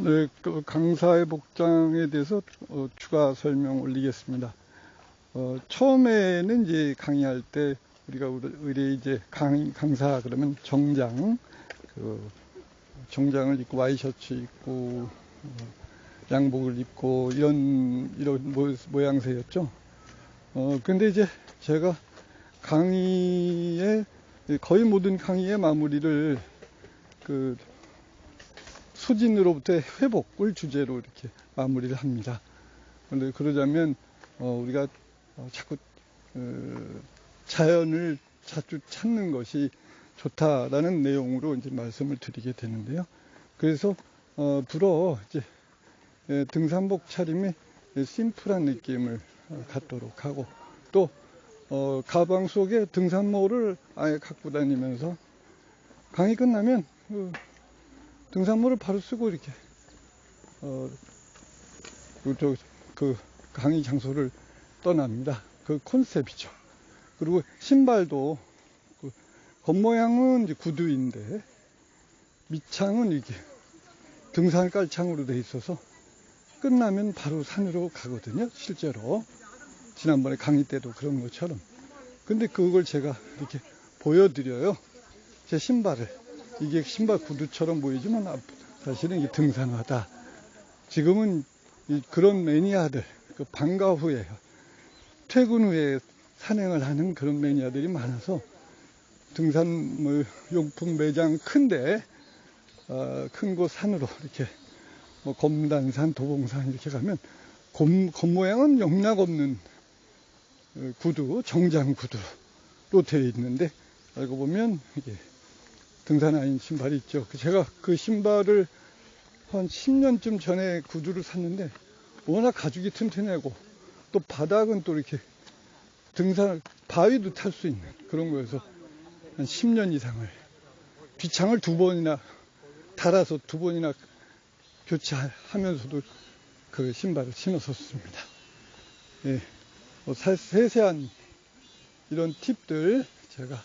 네, 그 강사의 복장에 대해서 어, 추가 설명 올리겠습니다. 어, 처음에는 이제 강의할 때 우리가 우리- 의뢰 이제 강, 강사 그러면 정장, 그 정장을 입고 와이셔츠 입고 어, 양복을 입고 이런 이런 모, 모양새였죠. 어 근데 이제 제가 강의의 거의 모든 강의의 마무리를 그 수진으로부터의 회복을 주제로 이렇게 마무리를 합니다. 그런데 그러자면 어, 우리가 어, 자꾸 어, 자연을 자주 찾는 것이 좋다라는 내용으로 이제 말씀을 드리게 되는데요. 그래서 어, 불어 이제 예, 등산복 차림이 심플한 느낌을 어, 갖도록 하고 또 어, 가방 속에 등산모를 아예 갖고 다니면서 강의 끝나면 그 등산모를 바로 쓰고 이렇게 어, 그, 저, 그 강의 장소를 떠납니다. 그 컨셉이죠. 그리고 신발도 그 겉모양은 구두인데 밑창은 이게 등산 깔창으로 돼 있어서 끝나면 바로 산으로 가거든요. 실제로 지난번에 강의 때도 그런 것처럼. 근데 그걸 제가 이렇게 보여드려요. 제 신발을 이게 신발 구두처럼 보이지만 아, 사실은 이게 등산화다. 지금은 이 그런 매니아들 그 방과 후에 퇴근 후에 산행을 하는 그런 매니아들이 많아서 등산 뭐 용품 매장 큰데 어, 큰곳 산으로 이렇게 뭐 검단산, 도봉산 이렇게 가면 겉, 겉모양은 영락 없는 어, 구두, 정장 구두로 되어 있는데 알고 보면 이게 등산화인 신발이 있죠. 그 제가 그 신발을 한 10년쯤 전에 구두를 샀는데 워낙 가죽이 튼튼하고 또 바닥은 또 이렇게 등산 바위도 탈 수 있는 그런 거여서 한 10년 이상을 비창을 두 번이나 달아서 두 번이나 교체하면서도 그 신발을 신었었습니다. 예, 뭐 사- 세세한 이런 팁들 제가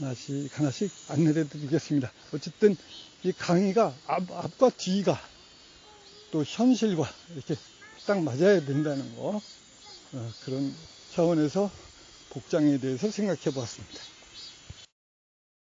하나씩 하나씩 안내해 드리겠습니다. 어쨌든 이 강의가 앞, 앞과 뒤가 또 현실과 이렇게 딱 맞아야 된다는 거 어, 그런 차원에서 복장에 대해서 생각해 보았습니다.